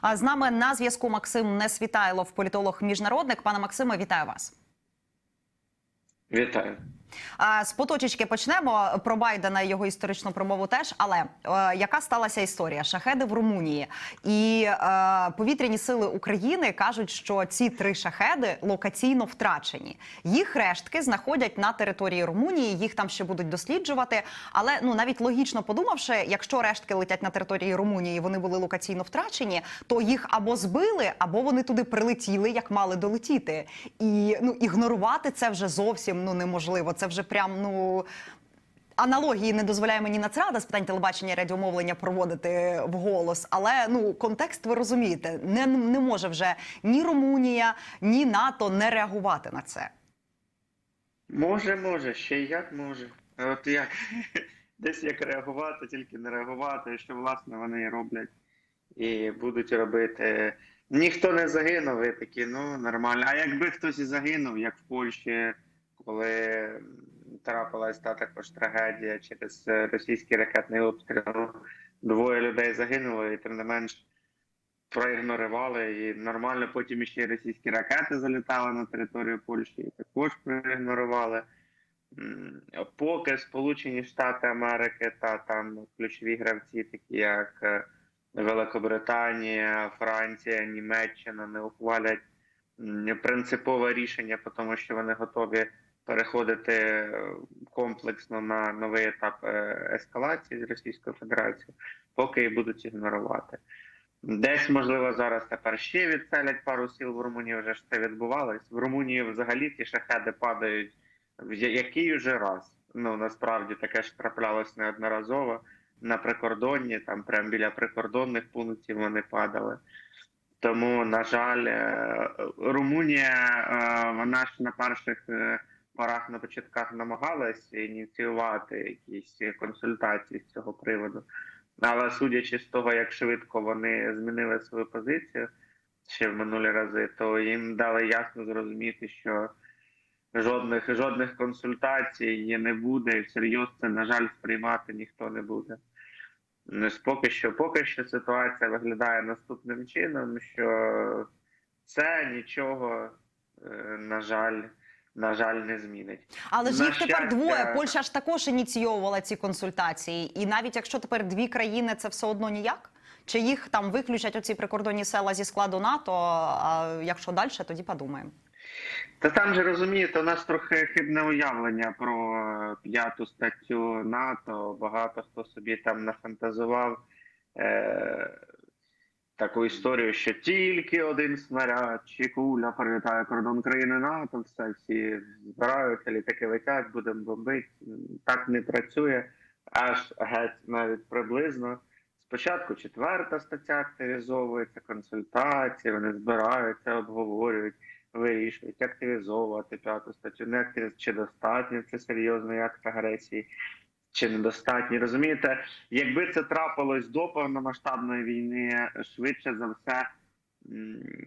А з нами на зв'язку Максим Несвітайлов, політолог міжнародник. Пане Максиме, вітаю вас. Вітаю. З поточечки почнемо про Байдена і його історичну промову теж. Але е, яка сталася історія? Шахеди в Румунії і е, повітряні сили України кажуть, що ці три шахеди локаційно втрачені. Їх рештки знаходять на території Румунії. Їх там ще будуть досліджувати. Але ну навіть логічно подумавши, якщо рештки летять на території Румунії, вони були локаційно втрачені, то їх або збили, або вони туди прилетіли, як мали долетіти. І ну ігнорувати це вже зовсім ну неможливо. Це вже прям ну. Аналогії не дозволяє мені Нацрада з питань телебачення і радіомовлення проводити вголос, але ну контекст ви розумієте, не, не може вже ні Румунія, ні НАТО не реагувати на це. Може, може, ще як може. От як десь як реагувати, тільки не реагувати, що власне вони роблять і будуть робити. Ніхто не загинув, і такі, ну нормально. А якби хтось і загинув, як в Польщі, коли трапилась та також трагедія через е, російський ракетний обстріл, двоє людей загинуло, і тим не менш проігнорували і нормально. Потім ще й російські ракети залітали на територію Польщі і також проігнорували. Поки Сполучені Штати Америки та там ключові гравці, такі як е, Великобританія, Франція, Німеччина, не ухвалять принципове рішення, тому що вони готові переходити е, комплексно на новий етап е, ескалації з Російською Федерацією, поки і будуть ігнорувати. Десь, можливо, зараз тепер ще відселять пару сіл в Румунії, вже ж це відбувалось. В Румунії взагалі ті шахеди падають в який уже раз. Ну насправді таке ж траплялось неодноразово на прикордонні, там прямо біля прикордонних пунктів вони падали. Тому, на жаль, е, Румунія, вона ж на перших порах на початках намагалась ініціювати якісь консультації з цього приводу. Але судячи з того, як швидко вони змінили свою позицію ще в минулі рази, то їм дали ясно зрозуміти, що жодних жодних консультацій не буде, і всерйоз це, на жаль, сприймати ніхто не буде. Поки що, поки що ситуація виглядає наступним чином, що це нічого, е, на жаль, на жаль, не змінить. Але ж їх тепер двоє. Польща ж також ініційовувала ці консультації. І навіть якщо тепер дві країни, це все одно ніяк. Чи їх там виключать оці прикордонні села зі складу НАТО? А якщо далі, тоді подумаємо. Та там же розумієте, у нас трохи хибне уявлення про е, п'яту статтю НАТО. Багато хто собі там нафантазував е, таку історію, що тільки один снаряд чи куля прилітає кордон країни НАТО, все всі збираються, літаки летять, будемо бомбити. Так не працює, аж геть навіть приблизно. Спочатку четверта стаття активізовується, консультації, вони збираються, обговорюють вирішують активізовувати п'яту статтю, не активізувати, чи достатньо це серйозний акт агресії, чи недостатньо. Розумієте, якби це трапилось до повномасштабної війни, швидше за все,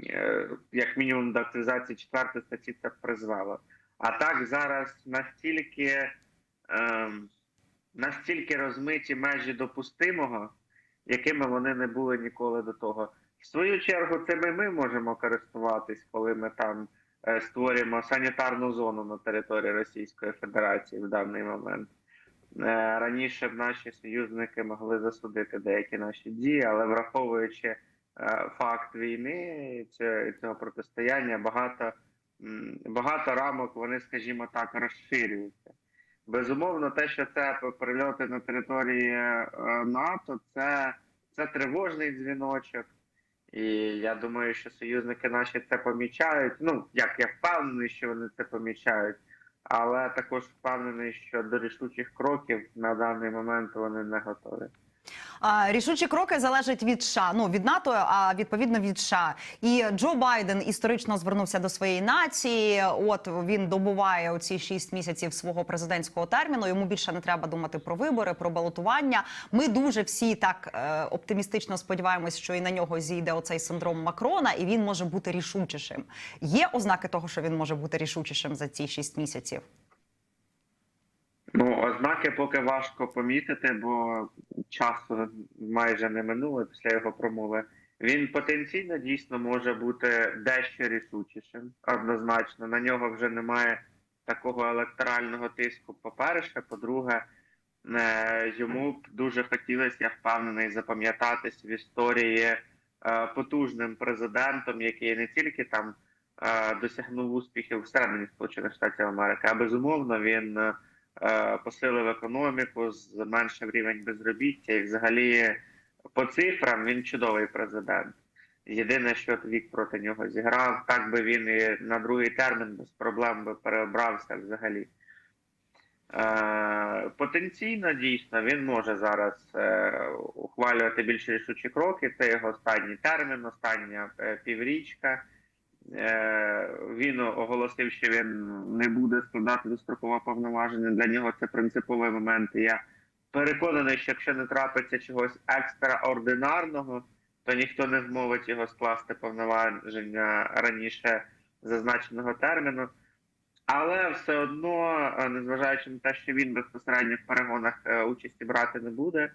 е, як мінімум до активізації четвертої статті це призвело. А так зараз настільки, ем, настільки розмиті межі допустимого, якими вони не були ніколи до того. В свою чергу, цими ми можемо користуватись, коли ми там е, створюємо санітарну зону на території Російської Федерації в даний момент. Е, раніше б наші союзники могли засудити деякі наші дії, але враховуючи е, факт війни цього, протистояння, багато, багато рамок вони, скажімо так, розширюються. Безумовно, те, що це прильоти на території е, НАТО, це, це тривожний дзвіночок. І я думаю, що союзники наші це помічають. Ну як я впевнений, що вони це помічають, але також впевнений, що до рішучих кроків на даний момент вони не готові. Рішучі кроки залежать від США, ну від НАТО, а відповідно від США. І Джо Байден історично звернувся до своєї нації. От він добуває оці шість місяців свого президентського терміну. Йому більше не треба думати про вибори, про балотування. Ми дуже всі так е, оптимістично сподіваємось, що і на нього зійде оцей синдром Макрона, і він може бути рішучішим. Є ознаки того, що він може бути рішучішим за ці шість місяців. Ну, ознаки поки важко помітити, бо часу майже не минуло після його промови. Він потенційно дійсно може бути дещо рішучішим. Однозначно, на нього вже немає такого електорального тиску. По-перше, по-друге, е, йому б дуже хотілося, я впевнений, запам'ятатись в історії е, потужним президентом, який не тільки там е, досягнув успіхів всередині Сполучених Штатів Америки, а безумовно він посилив економіку, зменшив рівень безробіття і взагалі по цифрам він чудовий президент. Єдине, що вік проти нього зіграв, так би він і на другий термін без проблем би переобрався взагалі. Е, потенційно дійсно він може зараз е, ухвалювати більш рішучі кроки. Це його останній термін, остання е, піврічка. Е, він оголосив, що він не буде складати дострокове повноваження. Для нього це принциповий момент. Я переконаний, що якщо не трапиться чогось екстраординарного, то ніхто не змовить його скласти повноваження раніше зазначеного терміну. Але все одно, е, незважаючи на те, що він безпосередньо в перегонах е, участі брати не буде,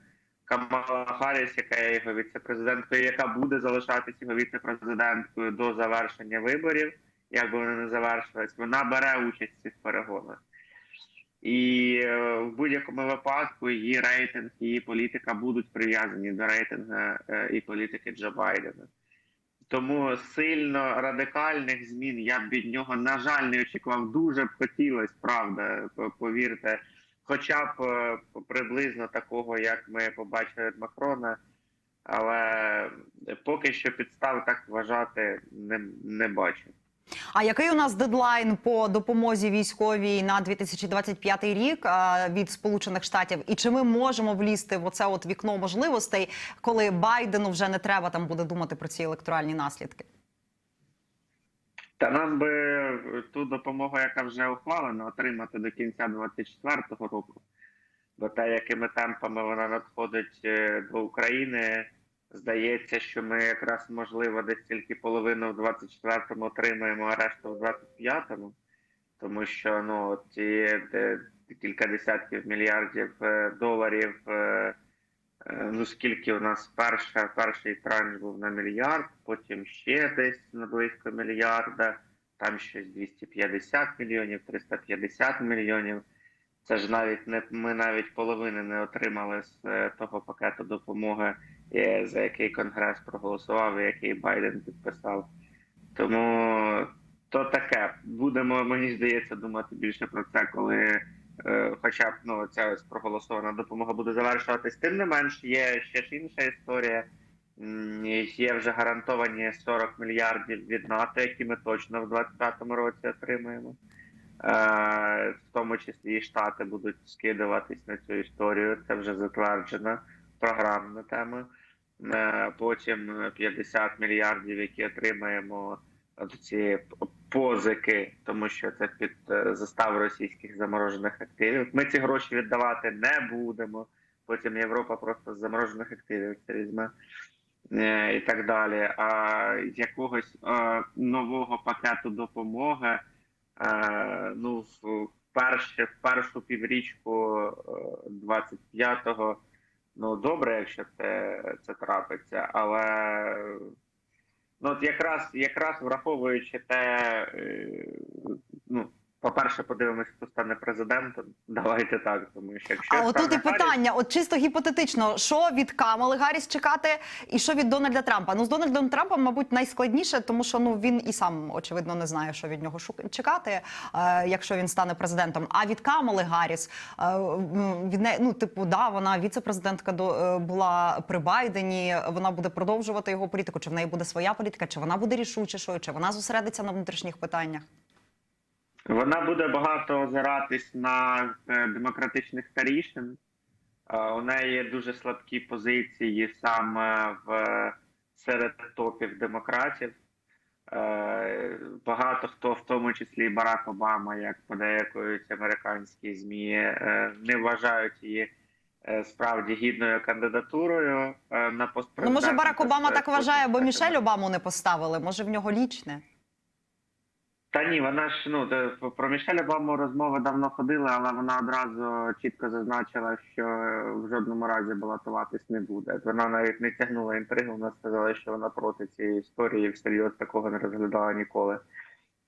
Камала Харріс, яка є його віце-президенткою, яка буде залишатися його віце-президенткою до завершення виборів, як би вони не завершились, вона бере участь в цих перегонах. І е, в будь-якому випадку її рейтинг, її політика будуть прив'язані до рейтингу е, і політики Джо Байдена. Тому сильно радикальних змін я б від нього, на жаль, не очікував. Дуже б хотілося, правда, повірте, хоча б е, приблизно такого, як ми побачили від Макрона. Але поки що підстав так вважати не, не бачу. А який у нас дедлайн по допомозі військовій на 2025 рік від Сполучених Штатів? І чи ми можемо влізти в оце от вікно можливостей, коли Байдену вже не треба там буде думати про ці електоральні наслідки? Та нам би ту допомогу, яка вже ухвалена, отримати до кінця 2024 року. Бо те, якими темпами вона надходить е, до України, здається, що ми якраз можливо десь тільки половину в 24-му отримаємо, а решту в 25-му. Тому що ну ці кілька десятків мільярдів е, доларів. Е, Ну, скільки у нас перша, перший транш був на мільярд, потім ще десь на близько мільярда, там щось 250 мільйонів, 350 мільйонів. Це ж навіть не ми навіть половини не отримали з е, того пакету допомоги, е, за який Конгрес проголосував і який Байден підписав. Тому то таке. Будемо, мені здається, думати більше про це, коли хоча б ну, ця проголосована допомога буде завершуватись. Тим не менш, є ще ж інша історія. Є вже гарантовані 40 мільярдів від НАТО, які ми точно в 2025 році отримаємо. Е, В тому числі і Штати будуть скидуватись на цю історію. Це вже затверджена програмна тема. Е, Потім 50 мільярдів, які отримаємо от ці позики, тому що це під е, застав російських заморожених активів. Ми ці гроші віддавати не будемо. Потім Європа просто з заморожених активів це візьме е, і так далі. А якогось е, нового пакету допомоги, ну в перше, в першу піврічку е, 25-го, ну добре, якщо це, це трапиться, але Ну, от якраз, якраз враховуючи те, е, ну, по-перше, подивимося, хто стане президентом. Давайте так, тому що якщо А отут і питання: от чисто гіпотетично, що від Камали Гарріс чекати, і що від Дональда Трампа? Ну з Дональдом Трампом, мабуть, найскладніше, тому що ну він і сам очевидно не знає, що від нього шук- чекати, е, якщо він стане президентом. А від Камали Гарріс е, від неї, ну типу, да, вона віце-президентка до е, була при Байдені. Вона буде продовжувати його політику. Чи в неї буде своя політика, чи вона буде рішучішою, чи вона зосередиться на внутрішніх питаннях? Вона буде багато озиратись на е, демократичних старішин. Е, У неї є дуже слабкі позиції саме в серед топів демократів. Е, Багато хто, в тому числі і Барак Обама, як подеякують американські змі, е, не вважають її е, справді гідною кандидатурою е, на пост Ну може Барак Обама так вважає, бо Мішель Обаму не поставили. Може в нього лічне. Та ні, вона ж ну про Мішель Обаму розмови давно ходили, але вона одразу чітко зазначила, що в жодному разі балотуватись не буде. Вона навіть не тягнула інтригу, вона сказала, що вона проти цієї історії всерйоз такого не розглядала ніколи.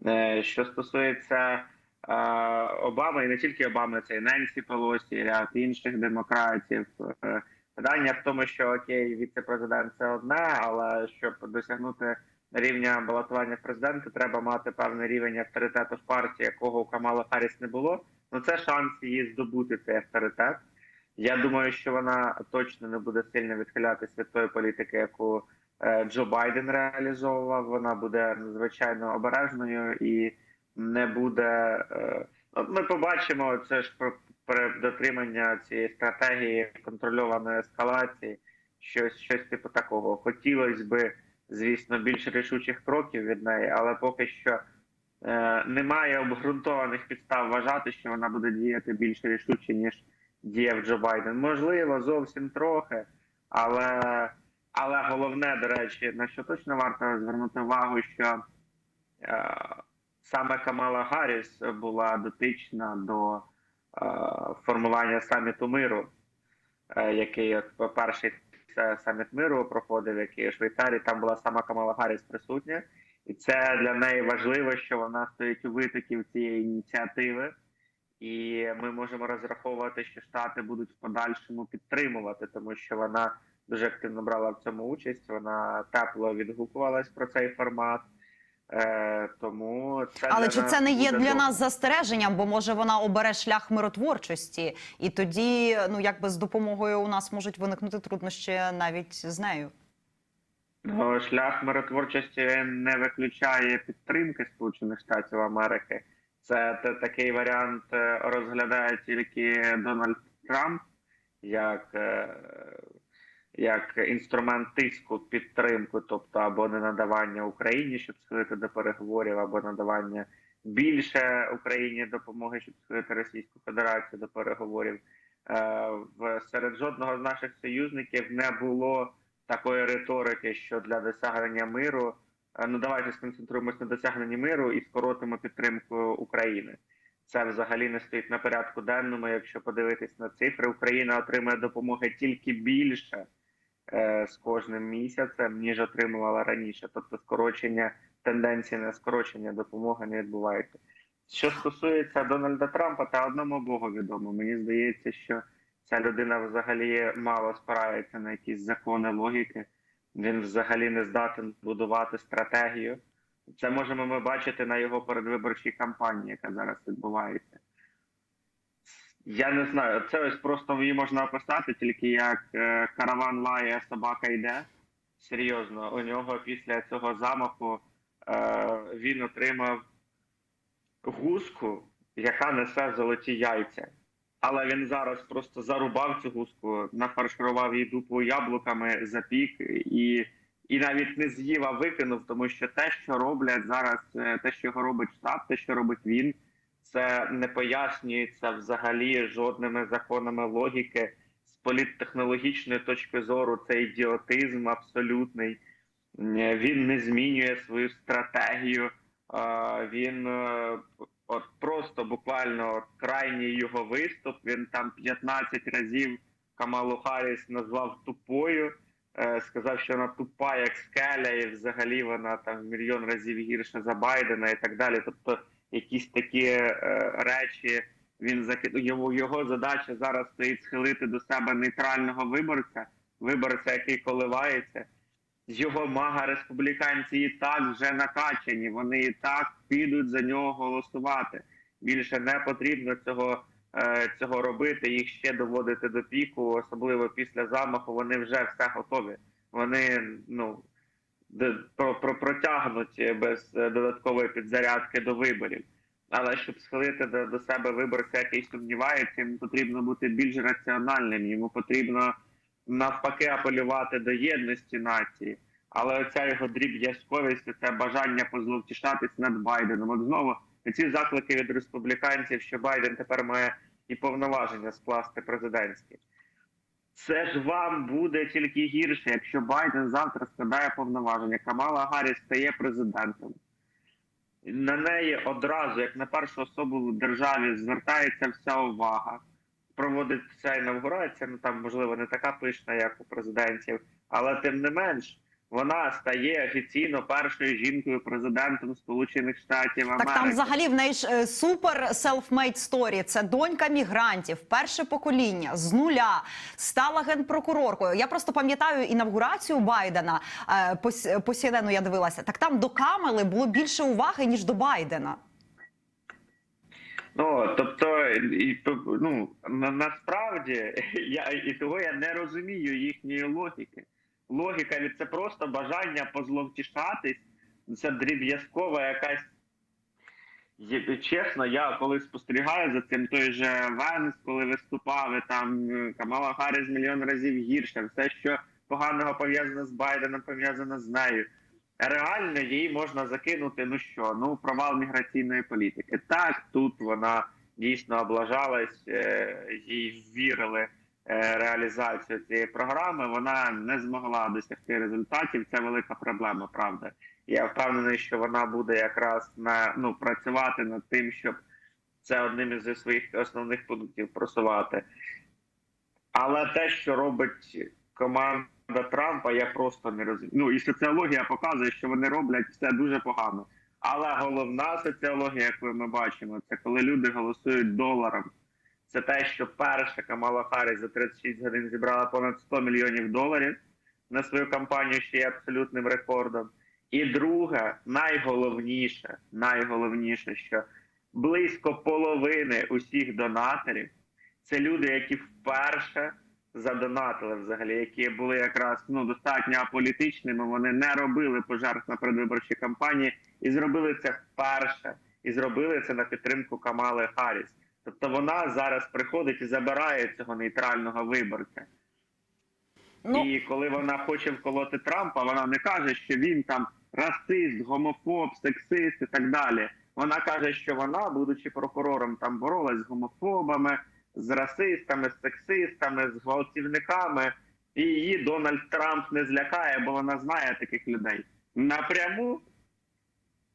Е, Що стосується е, Обами, і не тільки Обами, це і Ненсі Пелосі, і ряд інших демократів. Е, Питання в тому, що окей, віце-президент це одне, але щоб досягнути рівня балотування в президенти, треба мати певний рівень авторитету в партії, якого у Камала Харріс не було. Ну це шанс її здобути цей авторитет. Я думаю, що вона точно не буде сильно відхилятися від тої політики, яку е, Джо Байден реалізовував. Вона буде надзвичайно обережною і не буде. Е, ну, ми побачимо це ж про, дотримання цієї стратегії контрольованої ескалації. Щось, щось типу такого. Хотілося би, звісно, більш рішучих кроків від неї, але поки що е, немає обґрунтованих підстав вважати, що вона буде діяти більш рішуче, ніж діяв Джо Байден. Можливо, зовсім трохи, але, але головне, до речі, на що точно варто звернути увагу, що е, саме Камала Гарріс була дотична до е, формування саміту миру, е, який от перший саміт миру проходив, який у. Там була сама Камала Гарріс присутня, і це для неї важливо, що вона стоїть у витоків цієї ініціативи. І ми можемо розраховувати, що штати будуть в подальшому підтримувати, тому що вона дуже активно брала в цьому участь. Вона тепло відгукувалась про цей формат. Е, тому це Але чи це не є для нас застереженням? Бо може вона обере шлях миротворчості, і тоді, ну якби з допомогою у нас можуть виникнути труднощі навіть з нею. Ну, шлях миротворчості не виключає підтримки Сполучених Штатів Америки. Це такий варіант е, розглядає тільки Дональд Трамп як, е, як інструмент тиску підтримку, тобто або не надавання Україні, щоб схилити до переговорів, або надавання більше Україні допомоги, щоб схилити Російську Федерацію до переговорів. Е, серед жодного з наших союзників не було такої риторики, що для досягнення миру е, ну давайте сконцентруємось на досягненні миру і скоротимо підтримку України. Це взагалі не стоїть на порядку денному. Якщо подивитись на цифри, Україна отримує допомоги тільки більше з кожним місяцем, ніж отримувала раніше. Тобто, скорочення тенденції на скорочення допомоги не відбувається. Що стосується Дональда Трампа, та одному Богу відомо. Мені здається, що ця людина взагалі мало спирається на якісь закони логіки. Він взагалі не здатен будувати стратегію. Це можемо ми бачити на його передвиборчій кампанії, яка зараз відбувається. Я не знаю, це ось просто її можна описати тільки як е, караван лає, собака йде. Серйозно, у нього після цього замаху е, він отримав гуску, яка несе золоті яйця. Але він зараз просто зарубав цю гуску, нафарширував її дупу яблуками, запік і, і навіть не з'їв, а викинув, тому що те, що роблять зараз, е, те, що його робить штаб, те, що робить він, це не пояснюється взагалі жодними законами логіки. З політтехнологічної точки зору це ідіотизм абсолютний. Е, Він не змінює свою стратегію. Він е, от просто буквально крайній його виступ. Він там 15 разів Камалу Харріс назвав тупою. е, Сказав, що вона тупа, як скеля, і взагалі вона там в мільйон разів гірша за Байдена і так далі. Тобто, якісь такі е, речі він його, його задача зараз стоїть схилити до себе нейтрального виборця, виборця, який коливається. Його мага республіканці і так вже накачані. Вони і так підуть за нього голосувати. Більше не потрібно цього, е, цього робити. Їх ще доводити до піку, особливо після замаху. Вони вже все готові. Вони ну про, про протягнуть без е, додаткової підзарядки до виборів. Але щоб схилити до, до себе виборця, який сумнівається, йому потрібно бути більш раціональним. Йому потрібно навпаки апелювати до єдності нації. Але оця його дріб'язковість, це бажання позловтішатись над Байденом. От знову ці заклики від республіканців, що Байден тепер має і повноваження скласти президентські. Це ж вам буде тільки гірше, якщо Байден завтра складає повноваження. Камала Гарріс стає президентом. на неї одразу, як на першу особу в державі, звертається вся увага. Проводиться інавгурація, ну там можливо не така пишна, як у президентів, але тим не менш. Вона стає офіційно першою жінкою президентом Сполучених Штатів Америки. Так там взагалі в неї ж е, супер self-made story. Це донька мігрантів, перше покоління з нуля стала генпрокуроркою. Я просто пам'ятаю інавгурацію Байдена е, по, по я дивилася. Так там до Камели було більше уваги ніж до Байдена. Ну тобто, і ну насправді я і того я не розумію їхньої логіки. Логіка від це просто бажання позловтішатись. Це дріб'язкова якась. Чесно, я коли спостерігаю за цим той же Венс, коли виступав, і там е, Камала Харріс мільйон разів гірше, все, що поганого пов'язано з Байденом, пов'язано з нею. Реально їй можна закинути, ну що, ну провал міграційної політики. Так, тут вона дійсно облажалась, е, їй вірили реалізацію цієї програми. Вона не змогла досягти результатів. Це велика проблема, правда. Я впевнений, що вона буде якраз на ну працювати над тим, щоб це одним із своїх основних пунктів просувати. Але те, що робить команда Трампа, я просто не розумію. Ну і соціологія показує, що вони роблять все дуже погано. Але головна соціологія, яку ми бачимо, це коли люди голосують доларом. Це те, що перша Камала Харріс за 36 годин зібрала понад 100 мільйонів доларів на свою кампанію, що є абсолютним рекордом. І друге, найголовніше, найголовніше, що близько половини усіх донаторів це люди, які вперше задонатили взагалі, які були якраз ну достатньо аполітичними. Вони не робили пожертв на передвиборчій кампанії і зробили це вперше, і зробили це на підтримку Камали Харріс. Тобто вона зараз приходить і забирає цього нейтрального виборця. Ну І коли вона хоче вколоти Трампа, вона не каже, що він там расист, гомофоб, сексист і так далі. Вона каже, що вона, будучи прокурором, там боролась з гомофобами, з расистами, з сексистами, з гвалтівниками. І її Дональд Трамп не злякає, бо вона знає таких людей. Напряму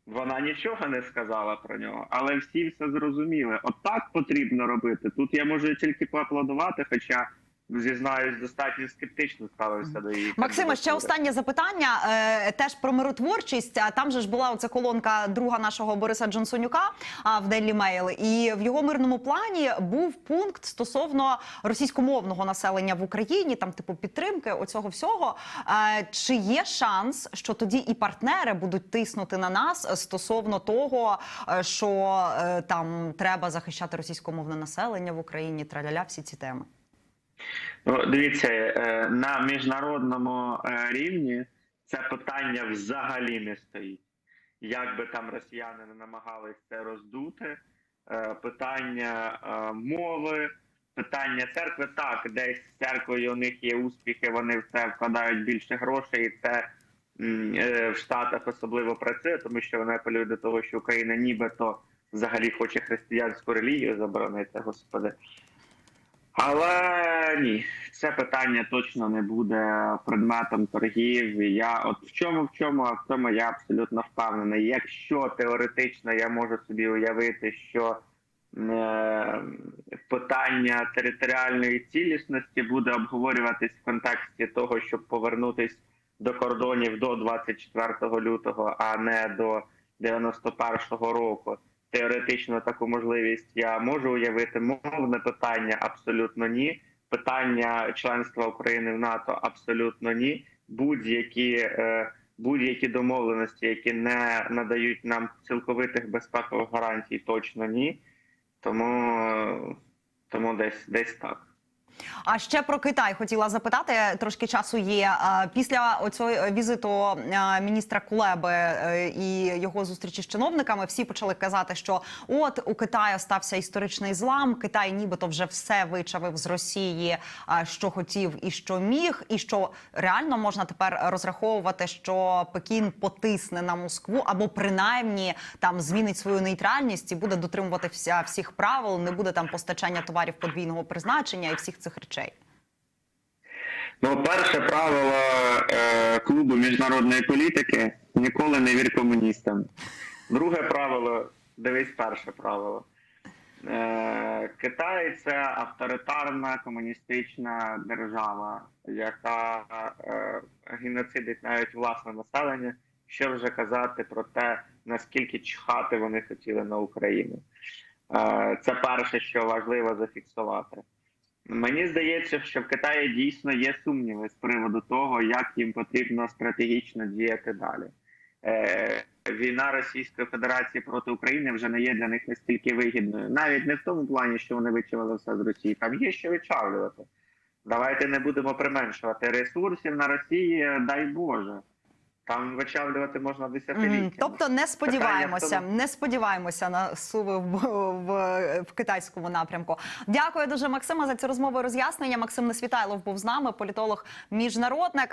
вона нічого не сказала про нього, але всі все зрозуміли. Отак потрібно робити. Тут я можу тільки поаплодувати, хоча зізнаюсь, достатньо скептично ставився до її. Максиме, ще останнє запитання. Е, теж про миротворчість. А Там же ж була оця колонка друга нашого Бориса Джонсонюка а, в Daily Mail. І в його мирному плані був пункт стосовно російськомовного населення в Україні, там типу підтримки оцього всього. Е, чи є шанс, що тоді і партнери будуть тиснути на нас стосовно того, е, що е, там треба захищати російськомовне населення в Україні? Траляля всі ці теми. Ну, дивіться, е, на міжнародному е, рівні це питання взагалі не стоїть. Як би там росіяни не намагались це роздути, е, питання мови, питання церкви, так, десь з церквою у них є успіхи, вони в це вкладають більше грошей, і це в Штатах особливо працює, тому що вони апелюють до того, що Україна нібито взагалі хоче християнську релігію заборонити, господи. Але ні, це питання точно не буде предметом торгів. Я от в чому в чому, а в цьому я абсолютно впевнений. Якщо теоретично я можу собі уявити, що е, питання територіальної цілісності буде обговорюватись в контексті того, щоб повернутись до кордонів до 24 лютого, а не до 91-го року теоретично таку можливість я можу уявити. Мовне питання абсолютно ні. Питання членства України в НАТО абсолютно ні. Будь-які е, будь-які домовленості, які не надають нам цілковитих безпекових гарантій, точно ні. Тому, тому десь десь так. А ще про Китай хотіла запитати. Трошки часу є. Після оцього візиту міністра Кулеби е, і його зустрічі з чиновниками всі почали казати, що от у Китаю стався історичний злам. Китай, нібито вже все вичавив з Росії, що хотів і що міг, і що реально можна тепер розраховувати, що Пекін потисне на Москву або принаймні там змінить свою нейтральність і буде дотримувати вся всіх правил. Не буде там постачання товарів подвійного призначення і всіх цих речей. Ну, перше правило е, клубу міжнародної політики ніколи не вір комуністам. Друге правило, дивись перше правило. Е, Китай це авторитарна комуністична держава, яка е, геноцидить навіть власне населення. Що вже казати про те, наскільки чхати вони хотіли на Україну. Е, це перше, що важливо зафіксувати. Мені здається, що в Китаї дійсно є сумніви з приводу того, як їм потрібно стратегічно діяти далі. Е, війна Російської Федерації проти України вже не є для них настільки вигідною, навіть не в тому плані, що вони вичавили все з Росії. Там є що вичавлювати. Давайте не будемо применшувати ресурсів на Росії, дай Боже. Там вичавлювати можна Мгм. десятиліттями. Тобто не сподіваємося, Питання не сподіваємося на суви в, в, в китайському напрямку. Дякую дуже, Максима, за цю розмову і роз'яснення. Максим Несвітайлов був з нами, політолог міжнародник.